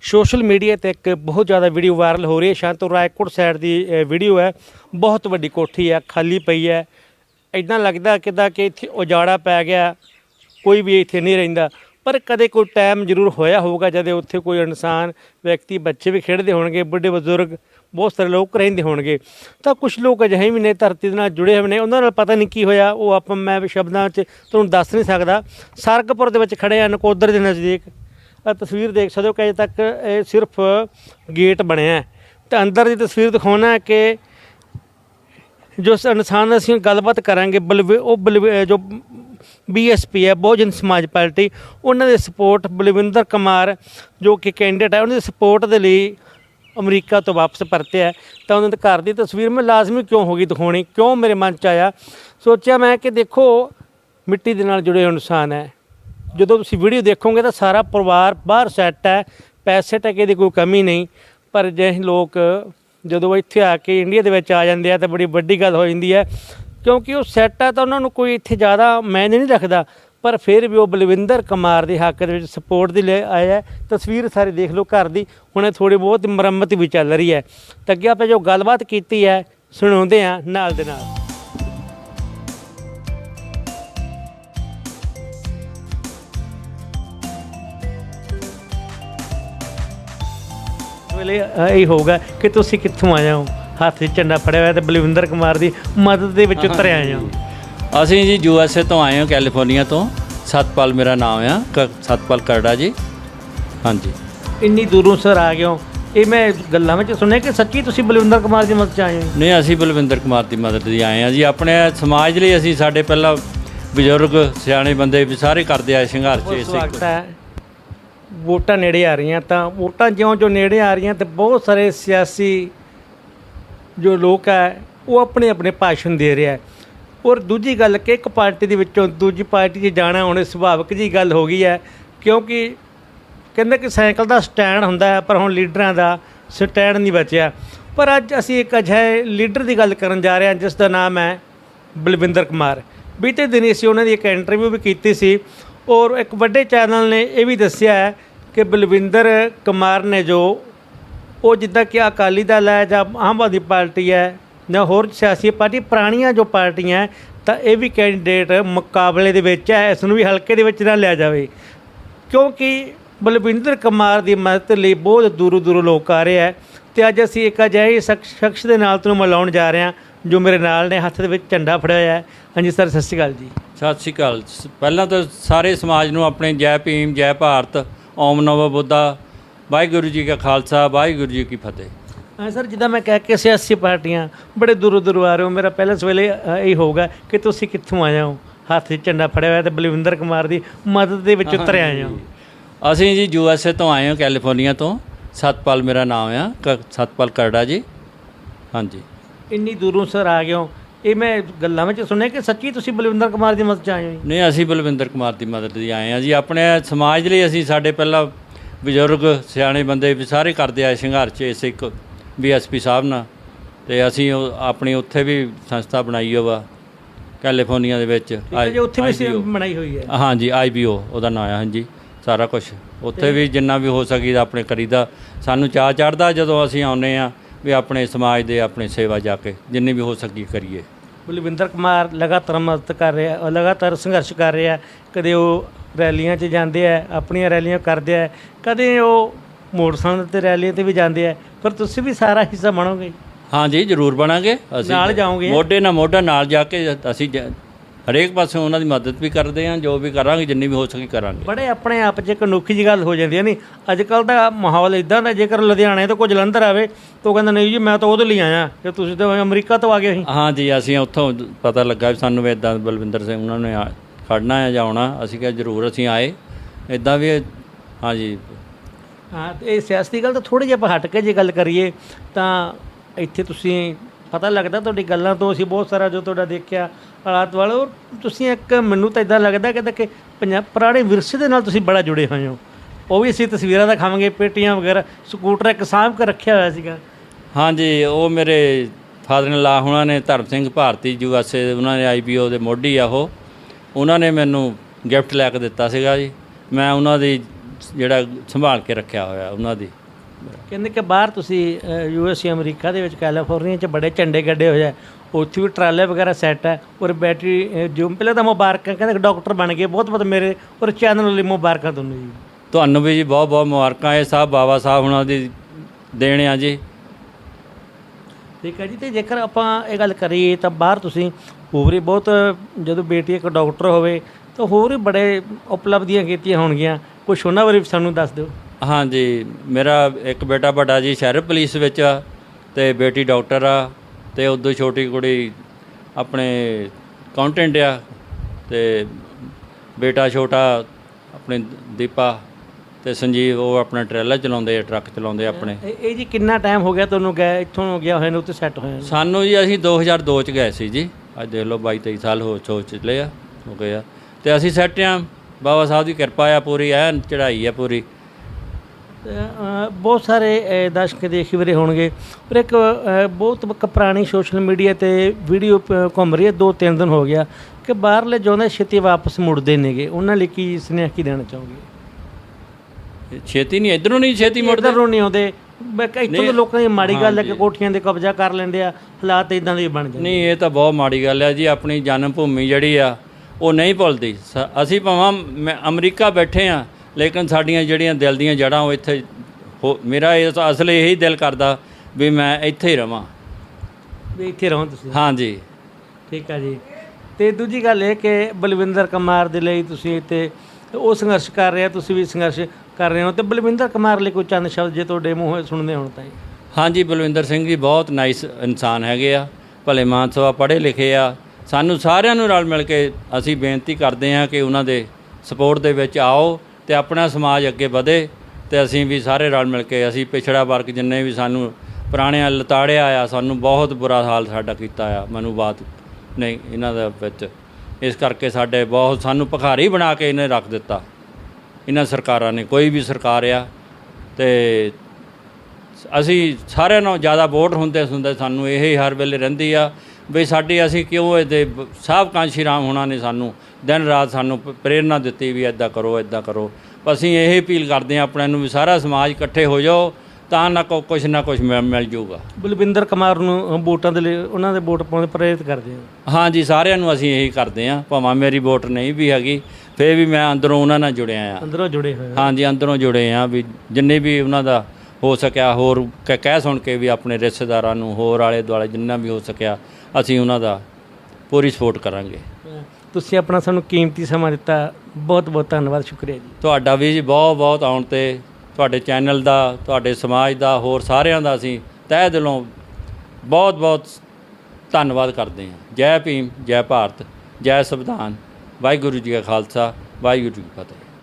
Social media ਤੇ ਇੱਕ ਬਹੁਤ ਜ਼ਿਆਦਾ ਵੀਡੀਓ ਵਾਇਰਲ ਹੋ ਰਹੀ ਹੈ। ਸ਼ਾਂਤਪੁਰ ਰਾਏਕੋਟ ਸਾਈਡ ਦੀ ਵੀਡੀਓ ਹੈ। ਬਹੁਤ ਵੱਡੀ ਕੋਠੀ ਹੈ, ਖਾਲੀ ਪਈ ਹੈ। ਇਦਾਂ ਲੱਗਦਾ ਕਿਦਾ ਕਿ ਇੱਥੇ ਉਜਾੜਾ ਪੈ ਗਿਆ। ਕੋਈ ਵੀ ਇੱਥੇ ਨਹੀਂ ਰਹਿੰਦਾ। ਪਰ ਕਦੇ ਕੋਈ ਟਾਈਮ ਜ਼ਰੂਰ ਹੋਇਆ ਹੋਊਗਾ, ਜਦ ਉੱਥੇ ਕੋਈ ਇਨਸਾਨ, ਵਿਅਕਤੀ, ਬੱਚੇ ਵੀ ਖੇਡਦੇ ਹੋਣਗੇ, ਬੁੱਢੇ ਬਜ਼ੁਰਗ, ਬਹੁਤ ਸਾਰੇ ਲੋਕ ਰਹਿੰਦੇ ਹੋਣਗੇ। ਤਾਂ ਕੁਝ ਲੋਕ ਅਜਿਹੇ ਵੀ ਨੇ, ਧਰਤੀ ਦੇ ਨਾਲ ਜੁੜੇ ਹੋਏ ਨੇ। ਉਹਨਾਂ ਨਾਲ ਪਤਾ ਨਹੀਂ ਕੀ ਹੋਇਆ। ਉਹ ਆਪਾਂ ਮੈਂ ਸ਼ਬਦਾਂ 'ਚ ਤੁਹਾਨੂੰ ਦੱਸ ਨਹੀਂ ਸਕਦਾ। ਸਰਗਪੁਰ ਦੇ ਵਿੱਚ ਖੜੇ ਆ ਨਕੋਦਰ ਦੇ ਨਜ਼ਦੀਕ। ਤਸਵੀਰ ਦੇਖ ਸਕਦੇ ਹੋ ਕਿ ਅਜੇ ਤੱਕ ਇਹ ਸਿਰਫ ਗੇਟ ਬਣਿਆ ਹੈ। ਤੇ ਅੰਦਰ ਦੀ ਤਸਵੀਰ ਦਿਖਾਉਣਾ ਹੈ ਕਿ ਜੋ ਇਨਸਾਨ ਨਾਲ ਅਸੀਂ ਗੱਲਬਾਤ ਕਰਾਂਗੇ, ਬਲਵੀ, ਉਹ ਬਲਵੀ ਜੋ ਬੀਐਸਪੀ ਹੈ, ਬਹੁਜਨ ਸਮਾਜ ਪਾਰਟੀ, ਉਹਨਾਂ ਦੇ ਸਪੋਰਟ ਬਲਵਿੰਦਰ ਕੁਮਾਰ ਜੋ ਕਿ ਕੈਂਡੀਡੇਟ ਹੈ, ਉਹਨਾਂ ਦੀ ਸਪੋਰਟ ਦੇ ਲਈ ਅਮਰੀਕਾ ਤੋਂ ਵਾਪਸ ਪਰਤਿਆ ਤਾਂ ਉਹਨਾਂ ਦੇ ਘਰ ਦੀ ਤਸਵੀਰ ਮੈਂ ਲਾਜ਼ਮੀ ਕਿਉਂ ਹੋ ਗਈ ਦਿਖਾਉਣੀ? ਕਿਉਂ ਮੇਰੇ ਮਨ ਚ ਆਇਆ? ਸੋਚਿਆ ਮੈਂ ਕਿ ਦੇਖੋ, ਮਿੱਟੀ ਦੇ ਨਾਲ ਜੁੜੇ ਇਨਸਾਨ ਹੈ। ਜਦੋਂ ਤੁਸੀਂ ਵੀਡੀਓ ਦੇਖੋਗੇ ਤਾਂ ਸਾਰਾ ਪਰਿਵਾਰ ਬਾਹਰ ਸੈੱਟ ਹੈ, ਪੈਸੇ ਟਕੇ ਦੀ ਕੋਈ ਕਮੀ ਨਹੀਂ, ਪਰ ਜੇ ਲੋਕ ਜਦੋਂ ਇੱਥੇ ਆ ਕੇ ਇੰਡੀਆ ਦੇ ਵਿੱਚ ਆ ਜਾਂਦੇ ਆ ਤਾਂ ਬੜੀ ਵੱਡੀ ਗੱਲ ਹੋ ਜਾਂਦੀ ਹੈ, ਕਿਉਂਕਿ ਉਹ ਸੈੱਟ ਹੈ ਤਾਂ ਉਹਨਾਂ ਨੂੰ ਕੋਈ ਇੱਥੇ ਜ਼ਿਆਦਾ ਮਾਇਨੇ ਨਹੀਂ ਰੱਖਦਾ, ਪਰ ਫਿਰ ਵੀ ਉਹ ਬਲਵਿੰਦਰ ਕੁਮਾਰ ਦੇ ਹੱਕ ਦੇ ਵਿੱਚ ਸਪੋਰਟ ਦੇ ਲਈ ਆਇਆ ਹੈ। ਤਸਵੀਰ ਸਾਰੇ ਦੇਖ ਲਓ ਘਰ ਦੀ, ਹੁਣੇ ਥੋੜੀ ਬਹੁਤ ਮੁਰੰਮਤ ਵੀ ਚੱਲ ਰਹੀ ਹੈ ਤਾਂ ਅੱਗੇ ਆਪਾਂ ਜੋ ਗੱਲਬਾਤ ਕੀਤੀ ਹੈ, ਸੁਣਾਉਂਦੇ ਆ ਨਾਲ ਦੇ ਨਾਲ ਵੇਲੇ ਇਹ ਹੋਊਗਾ ਕਿ ਤੁਸੀਂ ਕਿੱਥੋਂ ਆਏ ਹੋ? ਹੱਥ 'ਚ ਝੰਡਾ ਫੜਿਆ ਹੋਇਆ ਤੇ ਬਲਵਿੰਦਰ ਕੁਮਾਰ ਦੀ ਮਦਦ ਦੇ ਵਿੱਚ ਉਤਰ ਆਏ ਹੋ। ਅਸੀਂ ਜੀ ਯੂਐਸਏ ਤੋਂ ਆਏ ਹਾਂ ਕੈਲੀਫੋਰਨੀਆ ਤੋਂ। ਸਤਪਾਲ ਮੇਰਾ ਨਾਮ ਆ ਕ- ਸਤਪਾਲ ਕਰੜਾ ਜੀ। ਹਾਂਜੀ। ਇੰਨੀ ਦੂਰੋਂ ਸਰ ਆ ਗਏ ਹੋ। ਇਹ ਮੈਂ ਗੱਲਾਂ ਵਿੱਚ ਸੁਣਿਆ ਕਿ ਸੱਚੀ ਤੁਸੀਂ ਬਲਵਿੰਦਰ ਕੁਮਾਰ ਦੀ ਮਦਦ 'ਚ ਆਏ ਹੋ? ਨਹੀਂ ਅਸੀਂ ਬਲਵਿੰਦਰ ਕੁਮਾਰ ਦੀ ਮਦਦ ਲਈ ਆਏ ਹਾਂ ਜੀ। ਆਪਣੇ ਸਮਾਜ ਲਈ ਅਸੀਂ ਸਾਡੇ ਪਹਿਲਾਂ ਬਜ਼ੁਰਗ ਸਿਆਣੇ ਬੰਦੇ ਵੀ ਸਾਰੇ ਕਰਦੇ ਆਏ ਸੰਘਰਸ਼ ਬਹੁਤ ਇਸੇ ਸਵਾਗਤ ਹੈ। ਵੋਟਾਂ ਨੇੜੇ ਆ ਰਹੀਆਂ ਤਾਂ ਵੋਟਾਂ ਜਿਉਂ-ਜਿਉਂ ਨੇੜੇ ਆ ਰਹੀਆਂ ਤੇ ਬਹੁਤ ਸਾਰੇ ਸਿਆਸੀ ਜੋ ਲੋਕ ਹੈ, ਉਹ ਆਪਣੇ ਆਪਣੇ ਭਾਸ਼ਣ ਦੇ ਰਿਹਾ ਔਰ ਦੂਜੀ ਗੱਲ ਕਿ ਇੱਕ ਪਾਰਟੀ ਦੇ ਵਿੱਚੋਂ ਦੂਜੀ ਪਾਰਟੀ 'ਚ ਜਾਣਾ ਹੁਣ ਸੁਭਾਵਿਕ ਜੀ ਗੱਲ ਹੋ ਗਈ ਹੈ, ਕਿਉਂਕਿ ਕਹਿੰਦੇ ਕਿ ਸਾਈਕਲ ਦਾ ਸਟੈਂਡ ਹੁੰਦਾ ਹੈ, ਪਰ ਹੁਣ ਲੀਡਰਾਂ ਦਾ ਸਟੈਂਡ ਨਹੀਂ ਬਚਿਆ। ਪਰ ਅੱਜ ਅਸੀਂ ਇੱਕ ਅਜਿਹੇ ਲੀਡਰ ਦੀ ਗੱਲ ਕਰਨ ਜਾ ਰਹੇ ਹਾਂ, ਜਿਸ ਦਾ ਨਾਮ ਹੈ ਬਲਵਿੰਦਰ ਕੁਮਾਰ। ਬੀਤੇ ਦਿਨੀ ਅਸੀਂ ਉਹਨਾਂ ਦੀ ਇੱਕ ਇੰਟਰਵਿਊ ਵੀ ਕੀਤੀ ਸੀ ਔਰ ਇੱਕ ਵੱਡੇ ਚੈਨਲ ਨੇ ਇਹ ਵੀ ਦੱਸਿਆ ਹੈ ਕਿ ਬਲਵਿੰਦਰ ਕੁਮਾਰ ਨੇ ਜੋ ਉਹ ਜਿੱਦਾਂ ਕਿ ਅਕਾਲੀ ਦਲ ਹੈ ਜਾਂ ਆਮ ਆਦਮੀ ਪਾਰਟੀ ਹੈ ਜਾਂ ਹੋਰ ਸਿਆਸੀ ਪਾਰਟੀ, ਪੁਰਾਣੀਆਂ ਜੋ ਪਾਰਟੀਆਂ ਤਾਂ ਇਹ ਵੀ ਕੈਂਡੀਡੇਟ ਮੁਕਾਬਲੇ ਦੇ ਵਿੱਚ ਹੈ, ਇਸ ਨੂੰ ਵੀ ਹਲਕੇ ਦੇ ਵਿੱਚ ਨਾ ਲਿਆ ਜਾਵੇ। ਕਿਉਂਕਿ ਬਲਵਿੰਦਰ ਕੁਮਾਰ ਦੀ ਮਦਦ ਲਈ ਬਹੁਤ ਦੂਰੋਂ ਦੂਰੋਂ ਲੋਕ ਆ ਰਹੇ ਹੈ ਤੇ ਅੱਜ ਅਸੀਂ ਇੱਕ ਅਜਿਹੇ ਸ਼ਖਸ ਸ਼ਖਸ ਦੇ ਨਾਲ ਤੁਹਾਨੂੰ ਮਿਲਾਉਣ ਜਾ ਰਹੇ ਹਾਂ, ਜੋ ਮੇਰੇ ਨਾਲ ਨੇ, ਹੱਥ ਦੇ ਵਿੱਚ ਝੰਡਾ ਫੜਿਆ ਹੋਇਆ ਹੈ। ਹਾਂਜੀ ਸਰ, ਸਤਿ ਸ਼੍ਰੀ ਅਕਾਲ ਜੀ। ਸਤਿ ਸ਼੍ਰੀ ਅਕਾਲ। ਪਹਿਲਾਂ ਤਾਂ ਸਾਰੇ ਸਮਾਜ ਨੂੰ ਆਪਣੇ ਜੈ ਭੀਮ, ਜੈ ਭਾਰਤ ਓਮ ਨਮੋ ਬੁੱਧਾ। ਵਾਹਿਗੁਰੂ ਜੀ ਕਾ ਖਾਲਸਾ ਵਾਹਿਗੁਰੂ ਜੀ ਕੀ ਫਤਿਹ। ਹਾਂ ਸਰ ਜਿੱਦਾਂ ਮੈਂ ਕਹਿ ਕੇ ਸਿਆਸੀ ਪਾਰਟੀਆਂ ਬੜੇ ਦੂਰੋਂ ਦੂਰੋਂ ਆ ਰਹੇ ਹੋ। ਮੇਰਾ ਪਹਿਲਾ ਸਵੇਲੇ ਇਹ ਹੋਊਗਾ ਕਿ ਤੁਸੀਂ ਕਿੱਥੋਂ ਆਏ ਹੋ? ਹੱਥ 'ਚ ਝੰਡਾ ਫੜਿਆ ਹੋਇਆ ਤੇ ਬਲਵਿੰਦਰ ਕੁਮਾਰ ਦੀ ਮਦਦ ਦੇ ਵਿੱਚ ਉਤਰ ਆਏ ਹੋ। ਅਸੀਂ ਜੀ ਯੂਐਸਏ ਤੋਂ ਆਏ ਹਾਂ ਕੈਲੀਫੋਰਨੀਆ ਤੋਂ। ਸਤਪਾਲ ਮੇਰਾ ਨਾਮ ਆ ਸਤਪਾਲ ਕਰੜਾ ਜੀ। ਹਾਂਜੀ। ਇੰਨੀ ਦੂਰੋਂ ਸਰ ਆ ਗਏ ਹੋ। ਇਹ ਮੈਂ ਗੱਲਾਂ ਵਿੱਚ ਸੁਣਿਆ ਕਿ ਸੱਚੀ ਤੁਸੀਂ ਬਲਵਿੰਦਰ ਕੁਮਾਰ ਦੀ ਮਦਦ 'ਚ ਆਏ ਹੋ ਜੀ। ਨਹੀਂ ਅਸੀਂ ਬਲਵਿੰਦਰ ਕੁਮਾਰ ਦੀ ਮਦਦ ਲਈ ਆਏ ਹਾਂ ਜੀ। ਆਪਣੇ ਸਮਾਜ ਲਈ ਅਸੀਂ ਸਾਡੇ ਪਹਿਲਾਂ ਬਜ਼ੁਰਗ ਸਿਆਣੇ ਬੰਦੇ ਵੀ ਸਾਰੇ ਕਰਦੇ ਆਏ ਸੰਘਰਸ਼ ਇਸੇ ਇੱਕ ਬੀਐਸਪੀ ਸਾਹਿਬ ਨਾਲ। ਤੇ ਅਸੀਂ ਆਪਣੀ ਉੱਥੇ ਵੀ ਸੰਸਥਾ ਬਣਾਈ ਹੋਈ ਵਾ ਕੈਲੀਫੋਰਨੀਆ ਦੇ ਵਿੱਚ। ਹੈ ਜੀ ਉੱਥੇ ਵੀ ਸੀ IBO ਬਣਾਈ ਹੋਈ ਹੈ। ਹਾਂਜੀ ਆਈਬੀਓ ਉਹਦਾ ਨਾਂ ਆ ਹਾਂਜੀ ਸਾਰਾ ਕੁਝ ਉੱਥੇ ਵੀ ਜਿੰਨਾ ਵੀ ਹੋ ਸਕੀਦਾ ਆਪਣੇ ਕਰੀਦਾ। ਸਾਨੂੰ ਚਾਹ ਚੜਦਾ ਜਦੋਂ ਅਸੀਂ ਆਉਨੇ ਆ ਵੀ ਆਪਣੇ ਸਮਾਜ ਦੇ ਆਪਣੇ ਸੇਵਾ ਜਾ ਕੇ ਜਿੰਨੀ ਵੀ ਹੋ ਸਕੀ ਕਰੀਏ। ਬਲਵਿੰਦਰ ਕੁਮਾਰ ਲਗਾਤਾਰ ਮਦਦ ਕਰ ਰਿਹਾ ਲਗਾਤਾਰ ਸੰਘਰਸ਼ ਕਰ ਰਿਹਾ ਕਦੇ ਉਹ ਰੈਲੀਆਂ 'ਚ ਜਾਂਦੇ ਆ ਆਪਣੀਆਂ ਰੈਲੀਆਂ ਕਰਦੇ ਆ ਕਦੇ ਉਹ ਮੋਟਰਸਾਈਕਲ ਤੇ ਰੈਲੀਆਂ ਤੇ ਵੀ ਜਾਂਦੇ ਆ ਪਰ ਤੁਸੀਂ ਵੀ ਸਾਰਾ ਹਿੱਸਾ ਬਣੋਗੇ ਹਾਂਜੀ ਜ਼ਰੂਰ ਬਣਾਂਗੇ ਅਸੀਂ ਨਾਲ ਜਾਓਗੇ? ਮੋਢੇ ਨਾਲ ਮੋਢਾ ਨਾਲ ਜਾ ਕੇ ਅਸੀਂ ਹਰੇਕ ਪਾਸੇ ਉਹਨਾਂ ਦੀ ਮਦਦ ਵੀ ਕਰਦੇ ਹਾਂ ਜੋ ਵੀ ਕਰਾਂਗੇ ਜਿੰਨੀ ਵੀ ਹੋ ਸਕੀ ਕਰਾਂਗੇ। ਬੜੇ ਆਪਣੇ ਆਪ 'ਚ ਇੱਕ ਅਨੋਖੀ ਜਿਹੀ ਗੱਲ ਹੋ ਜਾਂਦੀ ਹੈ ਨਹੀਂ ਅੱਜ ਕੱਲ ਦਾ ਮਾਹੌਲ ਇਦਾਂ ਦਾ ਜੇਕਰ ਲੁਧਿਆਣੇ ਤੋਂ ਕੋਈ ਜਲੰਧਰ ਆਵੇ ਤਾਂ ਉਹ ਕਹਿੰਦਾ ਨਹੀਂ ਜੀ ਮੈਂ ਤਾਂ ਉਹਦੇ ਲਈ ਆਇਆ ਕਿ ਤੁਸੀਂ ਤਾਂ ਅਮਰੀਕਾ ਤੋਂ ਆ ਗਏ ਸੀ ਹਾਂਜੀ ਅਸੀਂ ਉੱਥੋਂ ਪਤਾ ਲੱਗਾ ਵੀ ਸਾਨੂੰ ਵੀ ਇਦਾਂ ਬਲਵਿੰਦਰ ਸਿੰਘ ਉਹਨਾਂ ਨੇ ਆ- ਖੜਨਾ ਹੈ ਜਾਂ ਆਉਣਾ ਅਸੀਂ ਕਿਹਾ ਜ਼ਰੂਰ ਅਸੀਂ ਆਏ। ਇਦਾਂ ਵੀ ਹਾਂਜੀ ਹਾਂ ਤੇ ਇਹ ਸਿਆਸਤੀ ਗੱਲ ਤਾਂ ਥੋੜੀ ਜਿਹੀ ਆਪਾਂ ਹਟ ਕੇ ਜੇ ਗੱਲ ਕਰੀਏ ਤਾਂ ਇੱਥੇ ਤੁਸੀਂ ਪਤਾ ਲੱਗਦਾ ਤੁਹਾਡੀ ਗੱਲਾਂ ਤੋਂ ਅਸੀਂ ਬਹੁਤ ਸਾਰਾ ਜੋ ਤੁਹਾਡਾ ਦੇਖਿਆ, ਹਾਲਾਤ ਵਾਲਾ। ਔਰ ਤੁਸੀਂ ਇੱਕ ਮੈਨੂੰ ਤਾਂ ਇਦਾਂ ਲੱਗਦਾ ਕਿ ਕਿ ਪੰਜਾਬ ਪੁਰਾਣੇ ਵਿਰਸੇ ਦੇ ਨਾਲ ਤੁਸੀਂ ਬੜਾ ਜੁੜੇ ਹੋਏ ਹੋ। ਉਹ ਵੀ ਅਸੀਂ ਤਸਵੀਰਾਂ ਦਿਖਾਵਾਂਗੇ, ਪੇਟੀਆਂ ਵਗੈਰਾ, ਸਕੂਟਰ ਇੱਕ ਸਾਂਭ ਕੇ ਰੱਖਿਆ ਹੋਇਆ ਸੀਗਾ। ਹਾਂਜੀ, ਉਹ ਮੇਰੇ ਫਾਦਰ ਨੇ ਲਾ ਉਹਨਾਂ ਨੇ, ਧਰਮ ਸਿੰਘ ਭਾਰਤੀ ਯੂਐਸਏ ਉਹਨਾਂ ਨੇ ਆਈਪੀਓ ਦੇ ਮੋਢੀ ਆ ਉਹ। ਉਹਨਾਂ ਨੇ ਮੈਨੂੰ ਗਿਫਟ ਲੈ ਕੇ ਦਿੱਤਾ ਸੀਗਾ ਜੀ। ਮੈਂ ਉਹਨਾਂ ਦੀ ਜਿਹੜਾ ਸੰਭਾਲ ਕੇ ਰੱਖਿਆ ਹੋਇਆ, ਉਹਨਾਂ ਦੀ। ਕਹਿੰਦੇ ਕਿ ਬਾਹਰ ਤੁਸੀਂ ਯੂ ਐਸ ਅਮਰੀਕਾ ਦੇ ਵਿੱਚ ਕੈਲੀਫੋਰਨੀਆ 'ਚ ਬੜੇ ਝੰਡੇ ਗੱਡੇ ਹੋਏ ਆ। ਉੱਥੇ ਵੀ ਟਰਾਲੇ ਵਗੈਰਾ ਸੈੱਟ ਹੈ ਔਰ ਬੈਟਰੀ ਅ, ਜੋ ਪਹਿਲਾਂ ਤਾਂ ਮੁਬਾਰਕਾਂ ਕਹਿੰਦੇ ਡਾਕਟਰ ਬਣ ਗਏ ਬਹੁਤ ਬਹੁਤ ਮੇਰੇ ਔਰ ਚੈਨਲ ਲਈ ਮੁਬਾਰਕਾਂ ਤੁਹਾਨੂੰ ਜੀ। ਤੁਹਾਨੂੰ ਵੀ ਜੀ ਬਹੁਤ ਬਹੁਤ ਮੁਬਾਰਕਾਂ ਇਹ ਸਾਹਿਬ ਬਾਬਾ ਸਾਹਿਬ ਉਹਨਾਂ ਦੀ ਦੇਣ ਆ ਜੀ। ਠੀਕ ਹੈ ਜੀ ਤੇ ਜੇਕਰ ਆਪਾਂ ਇਹ ਗੱਲ ਕਰੀਏ ਤਾਂ ਬਾਹਰ ਤੁਸੀਂ ਹੋਰ ਵੀ ਬਹੁਤ ਜਦੋਂ ਬੇਟੀ ਇੱਕ ਡਾਕਟਰ ਹੋਵੇ ਤਾਂ ਹੋਰ ਵੀ ਬੜੇ ਉਪਲਬਧੀਆਂ ਕੀਤੀਆਂ ਹੋਣਗੀਆਂ। ਕੁਛ ਉਹਨਾਂ ਬਾਰੇ ਵੀ ਸਾਨੂੰ ਦੱਸ ਦਿਓ। ਹਾਂਜੀ ਮੇਰਾ ਇੱਕ ਬੇਟਾ ਵੱਡਾ ਜੀ ਸ਼ਹਿਰ ਪੁਲਿਸ ਵਿੱਚ ਆ ਤੇ ਬੇਟੀ ਡਾਕਟਰ ਆ ਤੇ ਉਦੋਂ ਛੋਟੀ ਕੁੜੀ ਆਪਣੇ ਅਕਾਊਂਟੈਂਟ ਆ ਤੇ ਬੇਟਾ ਛੋਟਾ ਆਪਣੇ ਦੀਪਾ ਤੇ ਸੰਜੀਵ ਉਹ ਆਪਣਾ ਟਰੇਲਰ ਚਲਾਉਂਦੇ ਆ ਟਰੱਕ ਚਲਾਉਂਦੇ ਆ ਆਪਣੇ। ਇਹ ਇਹ ਜੀ ਕਿੰਨਾ ਟਾਈਮ ਹੋ ਗਿਆ ਤੁਹਾਨੂੰ ਗਏ ਇੱਥੋਂ ਗਿਆ ਹੋਇਆ ਨੂੰ ਉੱਥੇ ਸੈੱਟ ਹੋਇਆ ਨੂੰ? ਸਾਨੂੰ ਜੀ ਅਸੀਂ 2002 ਚ ਗਏ ਸੀ ਜੀ। ਅੱਜ ਦੇਖ ਲਓ 22 23 ਸਾਲ ਹੋ ਚੋ ਚਲੇ ਆ ਹੋ ਗਏ ਆ। ਤੇ ਅਸੀਂ ਸੈੱਟ ਆ। ਬਾਬਾ ਸਾਹਿਬ ਦੀ ਕਿਰਪਾ ਆ ਪੂਰੀ ਐ ਚੜ੍ਹਾਈ ਆ ਪੂਰੀ। ਬਹੁਤ ਸਾਰੇ ਦਰਸ਼ਕ ਦੇਖ ਵੀਰੇ ਹੋਣਗੇ। ਪਰ ਇੱਕ ਬਹੁਤ ਇੱਕ ਪੁਰਾਣੀ ਸੋਸ਼ਲ ਮੀਡੀਆ ਤੇ ਵੀਡੀਓ ਘੁੰਮ ਰਹੀ ਹੈ ਦੋ ਤਿੰਨ ਦਿਨ ਹੋ ਗਿਆ ਕਿ ਬਾਹਰਲੇ ਚਾਹੁੰਦੇ ਛੇਤੀ ਵਾਪਸ ਮੁੜਦੇ ਨੇਗੇ ਉਹਨਾਂ ਲਈ ਕੀ ਸੁਨੇਹਾ ਕੀ ਦੇਣਾ ਚਾਹੋਗੇ? ਛੇਤੀ ਨਹੀਂ ਇਧਰੋਂ ਨਹੀਂ ਛੇਤੀ ਮੁੜਦਾ। ਇੱਧਰ ਨਹੀਂ ਆਉਂਦੇ। ਇੱਥੋਂ ਦੇ ਲੋਕਾਂ ਦੀ ਮਾੜੀ ਗੱਲ ਹੈ ਕਿ ਕੋਠੀਆਂ ਦੇ ਕਬਜ਼ਾ ਕਰ ਲੈਂਦੇ ਆ ਹਾਲਾਤ ਇਦਾਂ ਦੇ ਬਣ ਜਾਂਦੇ ਨਹੀਂ ਇਹ ਤਾਂ ਬਹੁਤ ਮਾੜੀ ਗੱਲ ਹੈ ਜੀ ਆਪਣੀ ਜਨਮ ਭੂਮੀ ਜਿਹੜੀ ਆ ਉਹ ਨਹੀਂ ਭੁੱਲਦੀ। ਅਸੀਂ ਭਾਵੇਂ ਅਮਰੀਕਾ ਬੈਠੇ ਆ ਲੇਕਿਨ ਸਾਡੀਆਂ ਜਿਹੜੀਆਂ ਦਿਲ ਦੀਆਂ ਜੜਾਂ ਉਹ ਇੱਥੇ ਹੋ- ਮੇਰਾ ਅਸਲ ਇਹੀ ਦਿਲ ਕਰਦਾ ਵੀ ਮੈਂ ਇੱਥੇ ਹੀ ਰਵਾਂ। ਵੀ ਇੱਥੇ ਰਹੋ ਤੁਸੀਂ? ਹਾਂਜੀ ਠੀਕ ਆ ਜੀ। ਤੇ ਦੂਜੀ ਗੱਲ ਇਹ ਕਿ ਬਲਵਿੰਦਰ ਕੁਮਾਰ ਦੇ ਲਈ ਤੁਸੀਂ ਇੱਥੇ ਉਹ ਸੰਘਰਸ਼ ਕਰ ਰਹੇ ਆ ਤੁਸੀਂ ਵੀ ਸੰਘਰਸ਼ ਕਰ ਰਹੇ ਹੋ ਤੇ ਬਲਵਿੰਦਰ ਕੁਮਾਰ ਲਈ ਕੋਈ ਚੰਦ ਸ਼ਬਦ ਜੇ ਤੁਹਾਡੇ ਮੂੰਹੋਂ ਸੁਣਦੇ ਹੋਣ ਤਾਂ। ਹਾਂਜੀ ਬਲਵਿੰਦਰ ਸਿੰਘ ਜੀ ਬਹੁਤ ਨਾਈਸ ਇਨਸਾਨ ਹੈਗੇ ਆ ਭਲੇ ਮਾਨਸਵਾ ਪੜ੍ਹੇ ਲਿਖੇ ਆ। ਸਾਨੂੰ ਸਾਰਿਆਂ ਨੂੰ ਰਲ ਮਿਲ ਕੇ ਅਸੀਂ ਬੇਨਤੀ ਕਰਦੇ ਆ ਕਿ ਉਹਨਾਂ ਦੇ ਸਪੋਰਟ ਦੇ ਵਿੱਚ ਆਓ। ਤੇ ਆਪਣਾ ਸਮਾਜ ਅੱਗੇ ਵਧੇ ਤੇ ਅਸੀਂ ਵੀ ਸਾਰੇ ਰਲ ਮਿਲ ਕੇ ਅਸੀਂ ਪਿਛੜਾ ਵਰਗ ਜਿੰਨੇ ਵੀ ਸਾਨੂੰ ਪੁਰਾਣਿਆਂ ਲਤਾੜਿਆ ਆ, ਸਾਨੂੰ ਬਹੁਤ ਬੁਰਾ ਹਾਲ ਸਾਡਾ ਕੀਤਾ ਆ ਮਨੂਵਾਦ ਨਹੀਂ, ਇਹਨਾਂ ਦੇ ਵਿੱਚ। ਇਸ ਕਰਕੇ ਸਾਡੇ ਬਹੁਤ ਸਾਨੂੰ ਭਖਾਰੀ ਬਣਾ ਕੇ ਇਹਨੇ ਰੱਖ ਦਿੱਤਾ। ਇਹਨਾਂ ਸਰਕਾਰਾਂ ਨੇ, ਕੋਈ ਵੀ ਸਰਕਾਰ ਆ ਤੇ ਅਸੀਂ ਸਾਰਿਆਂ ਨਾਲੋਂ ਜ਼ਿਆਦਾ ਵੋਟ ਹੁੰਦੇ ਹੁੰਦੇ ਸਾਨੂੰ ਇਹ ਹੀ ਹਰ ਵੇਲੇ ਰਹਿੰਦੀ ਆ। ਵੀ ਸਾਡੀ ਅਸੀਂ ਕਿਉਂ ਇਹਦੇ ਸਾਹਿਬ ਕਾਂਸ਼ੀ ਰਾਮ ਹੋਣਾ ਨੇ ਸਾਨੂੰ ਦਿਨ ਰਾਤ ਸਾਨੂੰ ਪ- ਪ੍ਰੇਰਨਾ ਦਿੱਤੀ ਵੀ ਐਦਾਂ ਕਰੋ ਐਦਾਂ ਕਰੋ। ਅਸੀਂ ਇਹ ਅਪੀਲ ਕਰਦੇ ਹਾਂ ਆਪਣਿਆਂ ਨੂੰ ਵੀ ਸਾਰਾ ਸਮਾਜ ਇਕੱਠੇ ਹੋ ਜਾਓ ਤਾਂ ਨਾ ਕੋ ਕੁਛ ਨਾ ਕੁਛ ਮਿਲ ਜਾਊਗਾ ਬਲਵਿੰਦਰ ਕੁਮਾਰ ਨੂੰ ਵੋਟਾਂ ਦੇ ਲਈ ਉਹਨਾਂ ਦੇ ਵੋਟ ਪਾਉਣ ਪ੍ਰੇਰਿਤ ਕਰਦੇ ਹੋ? ਹਾਂਜੀ ਸਾਰਿਆਂ ਨੂੰ ਅਸੀਂ ਇਹੀ ਕਰਦੇ ਹਾਂ ਭਾਵੇਂ ਮੇਰੀ ਵੋਟ ਨਹੀਂ ਵੀ ਹੈਗੀ ਫੇਰ ਵੀ ਮੈਂ ਅੰਦਰੋਂ ਉਹਨਾਂ ਨਾਲ ਜੁੜਿਆ ਆ ਅੰਦਰੋਂ ਜੁੜੇ ਹੋਏ ਹੋ। ਹਾਂਜੀ ਅੰਦਰੋਂ ਜੁੜੇ ਆ ਵੀ ਜਿੰਨੇ ਵੀ ਉਹਨਾਂ ਦਾ ਹੋ ਸਕਿਆ ਹੋਰ ਕਹਿ ਸੁਣ ਕੇ ਵੀ ਆਪਣੇ ਰਿਸ਼ਤੇਦਾਰਾਂ ਨੂੰ ਹੋਰ ਆਲੇ ਦੁਆਲੇ ਜਿੰਨਾ ਵੀ ਹੋ ਸਕਿਆ ਅਸੀਂ ਉਹਨਾਂ ਦਾ ਪੂਰੀ ਸਪੋਰਟ ਕਰਾਂਗੇ। ਤੁਸੀਂ ਆਪਣਾ ਸਾਨੂੰ ਕੀਮਤੀ ਸਮਾਂ ਦਿੱਤਾ ਬਹੁਤ ਬਹੁਤ ਧੰਨਵਾਦ ਸ਼ੁਕਰੀਆ ਜੀ। ਤੁਹਾਡਾ ਵੀ ਜੀ ਬਹੁਤ ਬਹੁਤ ਆਉਣ ਤੇ ਤੁਹਾਡੇ ਚੈਨਲ ਦਾ ਤੁਹਾਡੇ ਸਮਾਜ ਦਾ ਹੋਰ ਸਾਰਿਆਂ ਦਾ ਅਸੀਂ ਤਹਿ ਦਿਲੋਂ ਬਹੁਤ ਬਹੁਤ ਧੰਨਵਾਦ ਕਰਦੇ ਹਾਂ। ਜੈ ਭੀਮ ਜੈ ਭਾਰਤ ਜੈ ਸੰਵਿਧਾਨ ਵਾਹਿਗੁਰੂ ਜੀ ਕਾ ਖਾਲਸਾ ਵਾਹਿਗੁਰੂ ਜੀ ਕੀ ਫਤਿਹ।